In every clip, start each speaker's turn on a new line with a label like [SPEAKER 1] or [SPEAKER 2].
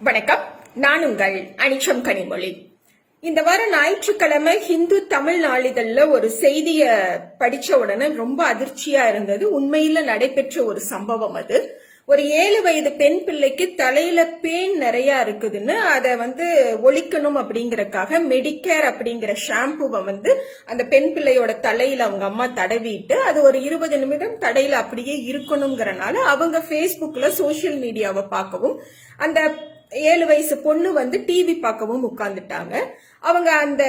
[SPEAKER 1] வணக்கம். நான் உங்கள் அனிச்சம் கனிமொழி. இந்த வாரம் ஞாயிற்றுக்கிழமை ஹிந்து தமிழ் நாளிதழ்ல ஒரு செய்திய படிச்ச உடனே ரொம்ப அதிர்ச்சியா இருந்தது. உண்மையில நடைபெற்ற ஒரு சம்பவம் அது. ஒரு ஏழு வயது பெண் பிள்ளைக்கு தலையில பேன் நிறைய இருக்குதுன்னு அதை வந்து ஒழிக்கணும் அப்படிங்கறக்காக மெடிக்கேர் அப்படிங்கிற ஷாம்புவை வந்து அந்த பெண் பிள்ளையோட தலையில அவங்க அம்மா தடவிட்டு அது ஒரு இருபது நிமிடம் தடையில அப்படியே இருக்கணுங்கிறனால அவங்க ஃபேஸ்புக்ல சோசியல் மீடியாவை பார்க்கவும் அந்த ஏழு வயசு பொண்ணு வந்து டிவி பார்க்கவும் உட்கார்ந்துட்டாங்க. அவங்க அந்த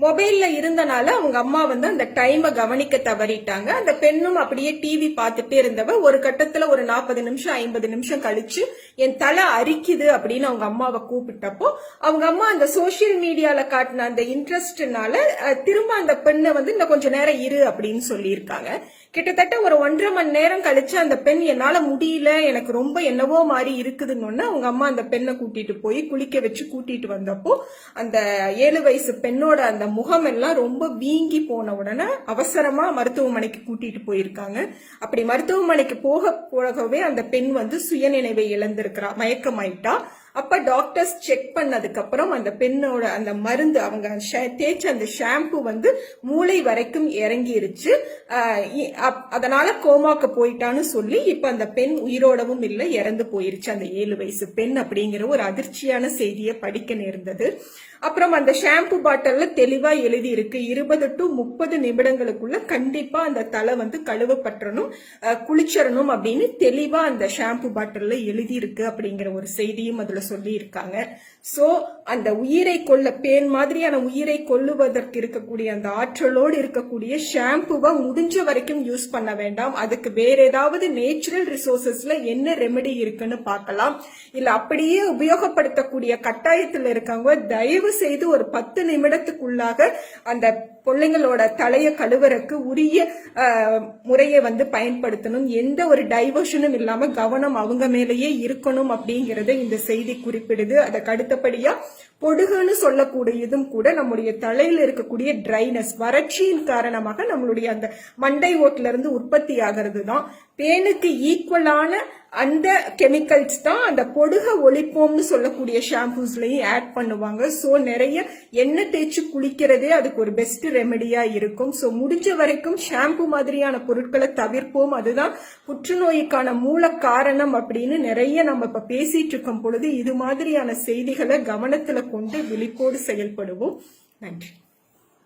[SPEAKER 1] மொபைல்ல இருந்தனால அவங்க அம்மா வந்து அந்த டைமை கவனிக்க தவறிட்டாங்க. அந்த பெண்ணும் அப்படியே டிவி பார்த்துட்டே இருந்தவ ஒரு கட்டத்துல ஒரு நாற்பது நிமிஷம் ஐம்பது நிமிஷம் கழிச்சு என் தலை அரிக்குது அப்படின்னு அவங்க அம்மாவை கூப்பிட்டப்போ அவங்க அம்மா அந்த சோசியல் மீடியால காட்டின அந்த இன்ட்ரெஸ்ட்னால திரும்ப அந்த பெண்ணை வந்து இன்னும் கொஞ்ச நேரம் இரு அப்படின்னு சொல்லியிருக்காங்க. கிட்டத்தட்ட ஒரு ஒன்றரை மணி நேரம் கழிச்சு அந்த பெண் என்னால முடியல எனக்கு ரொம்ப என்னவோ மாதிரி இருக்குதுன்னு அவங்க அம்மா அந்த பெண்ணை கூட்டிட்டு போய் குளிக்க வச்சு கூட்டிட்டு வந்தப்போ அந்த ஏழு வயசு பெண்ணோட அந்த முகம் எல்லாம் ரொம்ப வீங்கி போன உடனே அவசரமா மருத்துவமனைக்கு கூட்டிட்டு போயிருக்காங்க. அப்படி மருத்துவமனைக்கு போக போகவே அந்த பெண் வந்து சுயநினைவை இழந்திருக்கிறா மயக்கமாயிட்டா. அப்ப டாக்டர்ஸ் செக் பண்ணதுக்கு அப்புறம் அந்த பெண்ணோட அந்த மருந்து அவங்க தேய்ச்ச அந்த ஷாம்பு வந்து மூளை வரைக்கும் இறங்கிருச்சு. இ- அப்- அதனால கோமாக்கு போயிட்டான்னு சொல்லி இப்ப அந்த பெண் உயிரோடவும் இல்லை இறந்து போயிருச்சு. அந்த ஏழு வயசு பெண் அப்படிங்கிற ஒரு அதிர்ச்சியான செய்தியை படிக்க நேர்ந்தது. அப்புறம் அந்த ஷாம்பு பாட்டில்ல தெளிவா எழுதி இருக்கு இருபது டு முப்பது நிமிடங்களுக்குள்ள கண்டிப்பா அந்த தலை வந்து கழுவப்பற்றணும் குளிச்சிடணும் அப்படின்னு தெளிவா அந்த ஷாம்பு பாட்டில்ல எழுதி இருக்கு அப்படிங்கிற ஒரு செய்தியும் அதுல சொல்லி இருக்காங்க சோ அந்த உயிரை கொல்ல பேன் மாதிரியான உயிரை கொல்லுவதற்கு இருக்கக்கூடிய அந்த ஆற்றலோடு இருக்கக்கூடிய ஷாம்புவை முடிஞ்ச வரைக்கும் யூஸ் பண்ண வேண்டாம். அதுக்கு வேற ஏதாவது நேச்சுரல் ரிசோர்சஸ்ல என்ன ரெமெடி இருக்குன்னு பார்க்கலாம். இல்ல அப்படியே உபயோகப்படுத்தக்கூடிய கட்டாயத்தில் இருக்கவங்க தயவு செய்து ஒரு பத்து நிமிடத்துக்குள்ளாக அந்த பிள்ளைங்களோட தலையை கழுவுறக்கு உரிய முறையை வந்து பயன்படுத்தணும். எந்த ஒரு டைவர்ஷனும் இல்லாம கவனம் அவங்க மேலேயே இருக்கணும் அப்படிங்கறத இந்த செய்தி குறிப்பிடுது. அதுக்கு அடுத்தபடியா பொடுகுன்னு சொல்லக்கூடியதும் கூட நம்முடைய தலையில இருக்கக்கூடிய ட்ரைனஸ் வறட்சியின் காரணமாக நம்மளுடைய அந்த மண்டை ஓட்டுல இருந்து உற்பத்தி ஆகிறது தான் பேனுக்கு ஈக்குவலான அந்த கெமிக்கல்ஸ் தான் அந்த பொடுக ஒழிப்போம்னு சொல்லக்கூடிய ஷாம்பூஸ்லையும் ஆட் பண்ணுவாங்க. ஸோ நிறைய எண்ணெய் தேய்ச்சி குளிக்கிறதே அதுக்கு ஒரு பெஸ்ட் ரெமெடியா இருக்கும். ஸோ முடிஞ்ச வரைக்கும் ஷாம்பு மாதிரியான பொருட்களை தவிர்ப்போம். அதுதான் புற்றுநோய்க்கான மூல காரணம் அப்படின்னு நிறைய நம்ம இப்ப பேசிட்டு இருக்கும் பொழுது இது மாதிரியான செய்திகளை கவனத்துல கொண்டு விழிப்போடு செயல்படுவோம். நன்றி.